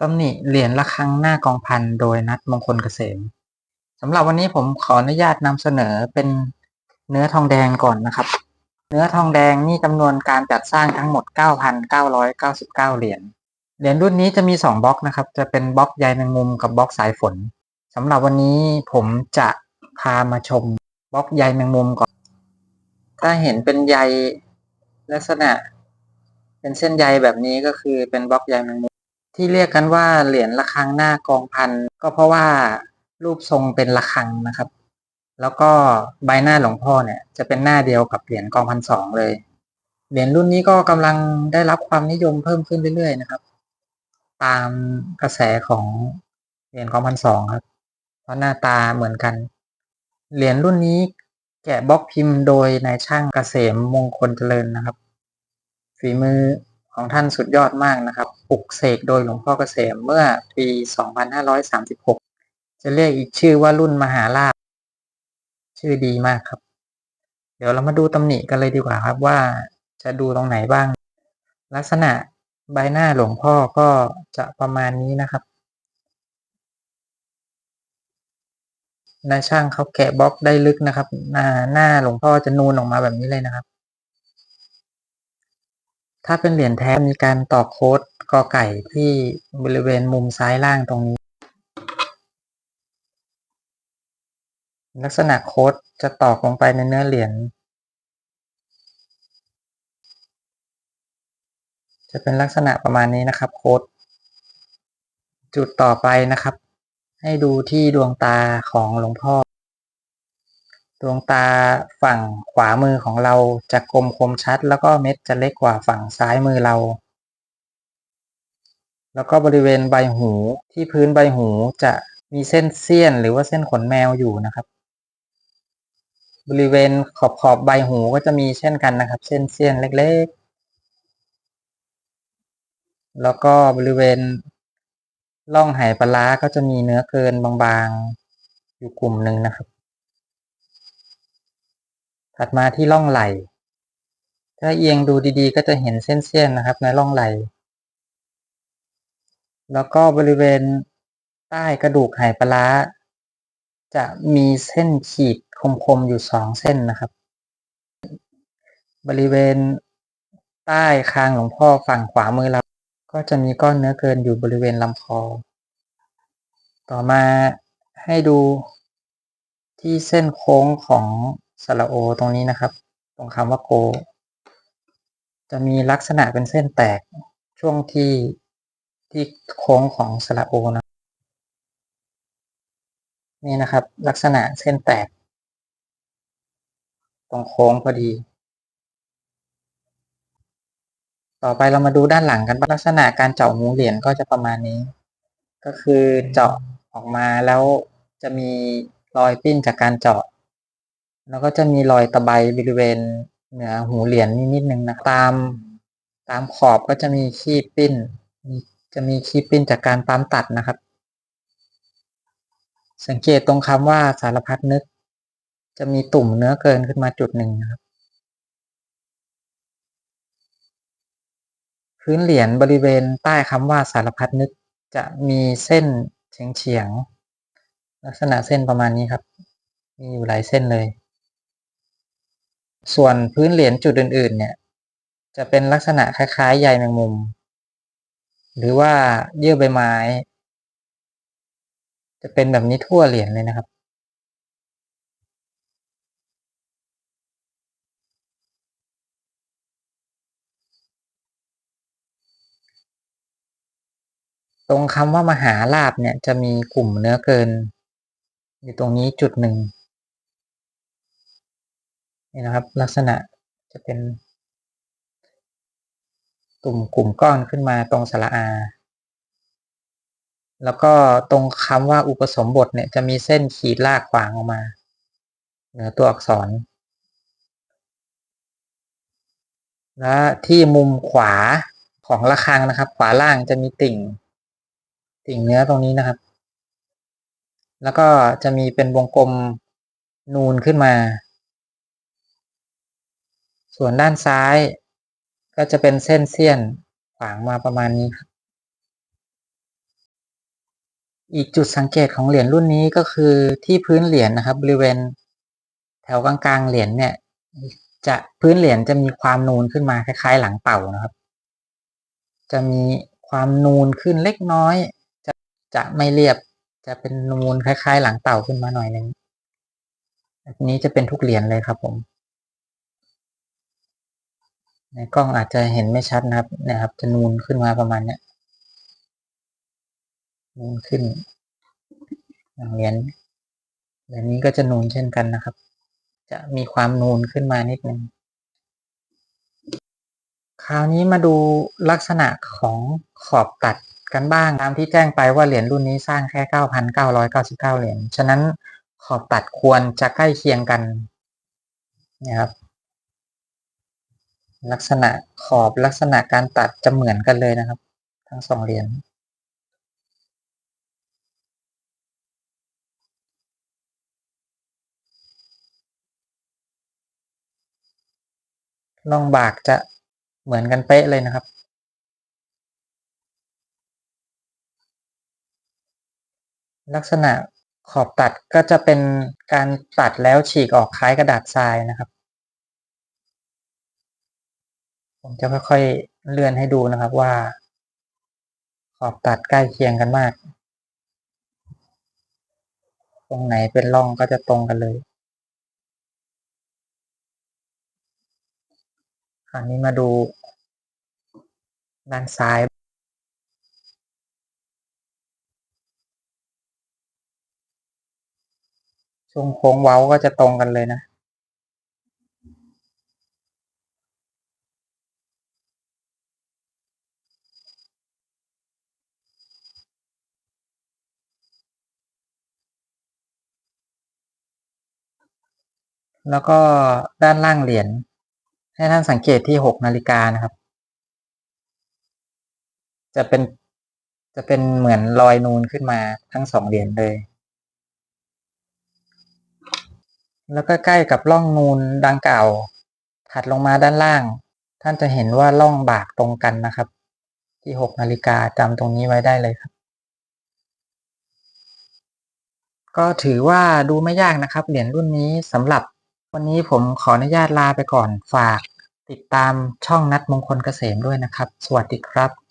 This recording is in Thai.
ตำหนิเหรียญระฆังหน้ากองพันโดยนัทมงคลเกษมสำหรับวันนี้ผมขออนุญาตนำเสนอเป็นเนื้อทองแดงก่อนนะครับ เนื้อทองแดงนี่จำนวนการจัดสร้างทั้งหมด 9,999 เหรียญเหรียญรุ่นนี้จะมี2บล็อกนะครับ จะเป็นบล็อกใยแมงมุมกับบล็อกสายฝนสำหรับวันนี้ผมจะพามาชมบล็อกใยแมงมุมก่อน ถ้าเห็นเป็นใยลักษณะ เป็นเส้นใยแบบนี้ก็คือเป็นบล็อกใยแมงมุม ที่เรียกกันว่าเหรียญระฆังหน้ากองพันก็เพราะว่ารูปทรงเป็นระฆังนะครับ แล้วก็ใบหน้าหลวงพ่อเนี่ยจะเป็นหน้าเดียวกับเหรียญกองพันสองเลย เหรียญรุ่นนี้ก็กำลังได้รับความนิยมเพิ่มขึ้นเรื่อยๆนะครับ ตามกระแสของเหรียญกองพันสองครับ เพราะหน้าตาเหมือนกัน เหรียญรุ่นนี้แกะบล็อกพิมพ์โดยนายช่างเกษมมงคลเจริญนะครับ ฝีมือ ของท่านสุดยอดมากนะครับปลุกเสกโดยหลวงพ่อเกษมเมื่อปี 2536 จะเรียกอีกชื่อว่ารุ่นมหาลาภชื่อดีมากครับ เดี๋ยวเรามาดูตำหนิกันเลยดีกว่าครับว่าจะดูตรงไหนบ้าง ลักษณะใบหน้าหลวงพ่อก็จะประมาณนี้นะครับนายช่างเขาแกะบล็อกได้ลึกนะครับหน้าหน้าหลวงพ่อจะนูนออกมาแบบนี้เลยนะครับ ถ้าเป็นเหรียญแท้มีการต่อโค้ดกอไก่ที่บริเวณมุมซ้ายล่างตรงนี้ ลักษณะโค้ดจะตอกลงไปในเนื้อเหรียญจะเป็นลักษณะประมาณนี้นะครับโค้ดจุดต่อไปนะครับ ให้ดูที่ดวงตาของหลวงพ่อ ดวงตาฝั่งขวามือของเราจะกลมคมชัด แล้วก็เม็ดจะเล็กกว่าฝั่งซ้ายมือเรา แล้วก็บริเวณใบหูที่พื้นใบหูจะมีเส้นเสี้ยนหรือว่าเส้นขนแมวอยู่นะครับ บริเวณขอบขอบใบหูก็จะมีเช่นกันนะครับ เส้นเสี้ยนเล็กๆ แล้วก็บริเวณร่องไหปลาร้าก็จะมีเนื้อเกินบางๆ อยู่กลุ่มหนึ่งนะครับ ถัดมาที่ร่องไหล่ ถ้าเอียงดูดีๆ ก็จะเห็นเส้นเสี้ยนะครับในร่องไหล่ แล้วก็บริเวณใต้กระดูกไหปลาร้าจะมีเส้นขีดคมๆอยู่สองเส้นนะครับ บริเวณใต้คางหลวงพ่อฝั่งขวามือเรา ก็จะมีก้อนเนื้อเกินอยู่บริเวณลำคอ ต่อมาให้ดูที่เส้นโค้งของ สระโอตรงนี้นะครับ ตรงคำว่าโก จะมีลักษณะเป็นเส้นแตกช่วงที่ที่โค้งของสระโอนะนี่นะครับ ลักษณะเส้นแตก ตรงโค้งพอดี ต่อไปเรามาดูด้านหลังกันลักษณะการเจาะหูเหรียญก็จะประมาณนี้ ก็คือเจาะออกมาแล้วจะมีรอยปิ้นจากการเจาะ แล้วก็จะมีรอยตะไบบริเวณเหนือหูเหรียญนิดนึงนะตามตามขอบก็จะมีขีดปิ้น จะมีขีดปิ้นจากการปั๊มตัดนะครับ สังเกตตรงคำว่าสารพัดนึก จะมีตุ่มเนื้อเกินขึ้นมาจุดหนึ่งนะครับ พื้นเหรียญบริเวณใต้คำว่าสารพัดนึกจะมีเส้นเฉียงเฉียงลักษณะเส้นประมาณนี้ครับ มีอยู่หลายเส้นเลย ส่วนพื้นเหรียญจุดอื่น ๆ เนี่ย จะเป็นลักษณะคล้ายๆใยแมงมุม หรือว่าเยื่อใบไม้ จะเป็นแบบนี้ทั่วเหรียญเลยนะครับ ตรงคำว่ามหาลาบเนี่ยจะมีกลุ่มเนื้อเกิน อยู่ตรงนี้จุดหนึ่ง นี่นะครับ ลักษณะจะเป็น ตุ่มกลุ่มก้อนขึ้นมาตรงสระอา แล้วก็ตรงคำว่าอุปสมบทเนี่ยจะมีเส้นขีดลากขวางออกมา เหนือตัวอักษร และที่มุมขวาของระฆังนะครับ ขวาล่างจะมีติ่ง ติ่งเนื้อตรงนี้นะครับ แล้วก็จะมีเป็นวงกลมนูนขึ้นมา ส่วนด้านซ้าย ก็จะเป็นเส้นเสี้ยนขวางมาประมาณนี้ครับ อีกจุดสังเกตของเหรียญรุ่นนี้ก็คือที่พื้นเหรียญนะครับ บริเวณแถวกลางๆเหรียญเนี่ย จะพื้นเหรียญจะมีความนูนขึ้นมาคล้าย ๆ หลังเต่านะครับ จะมีความนูนขึ้นเล็กน้อย จะจะไม่เรียบจะเป็นนูนคล้าย ๆ หลังเต่าขึ้นมาหน่อยนึงอันนี้จะเป็นทุกเหรียญเลยครับผม ในกล้องอาจจะเห็นไม่ชัดนะครับนะครับ จะนูนขึ้นมาประมาณเนี้ยนูนขึ้นอย่างเหรียญเหรียญนี้ก็จะนูนเช่นกันนะครับ จะมีความนูนขึ้นมานิดนึงคราวนี้มาดูลักษณะของขอบตัดกันบ้างตามที่แจ้งไปว่าเหรียญรุ่นนี้สร้างแค่ 9,999 เหรียญ ฉะนั้นขอบตัดควรจะใกล้เคียงกันนะครับ ลักษณะขอบลักษณะการตัดจะเหมือนกันเลยนะครับ ทั้งสองเหรียญล่องบากจะเหมือนกันเป๊ะเลยนะครับ ลักษณะขอบตัดก็จะเป็นการตัดแล้วฉีกออกคล้ายกระดาษทรายนะครับ ผมจะค่อยๆเลื่อนให้ดูนะครับว่า ขอบตัดใกล้เคียงกันมาก ตรงไหนเป็นร่องก็จะตรงกันเลยคราวนี้มาดูด้านซ้าย ช่วงโค้งเว้าก็จะตรงกันเลยนะ แล้วก็ด้านล่างเหรียญให้ท่านสังเกตที่หกนาฬิกานะครับ จะเป็นจะเป็นเหมือนรอยนูนขึ้นมาทั้งสองเหรียญเลย แล้วก็ใกล้กับร่องนูนดังกล่าวถัดลงมาด้านล่าง ท่านจะเห็นว่าร่องบากตรงกันนะครับ ที่หกนาฬิกาจำตรงนี้ไว้ได้เลยครับ ก็ถือว่าดูไม่ยากนะครับ เหรียญรุ่นนี้สำหรับ วันนี้ผมขออนุญาตลาไปก่อนฝากติดตามช่องนัดมงคลเกษมด้วยนะครับ สวัสดีครับ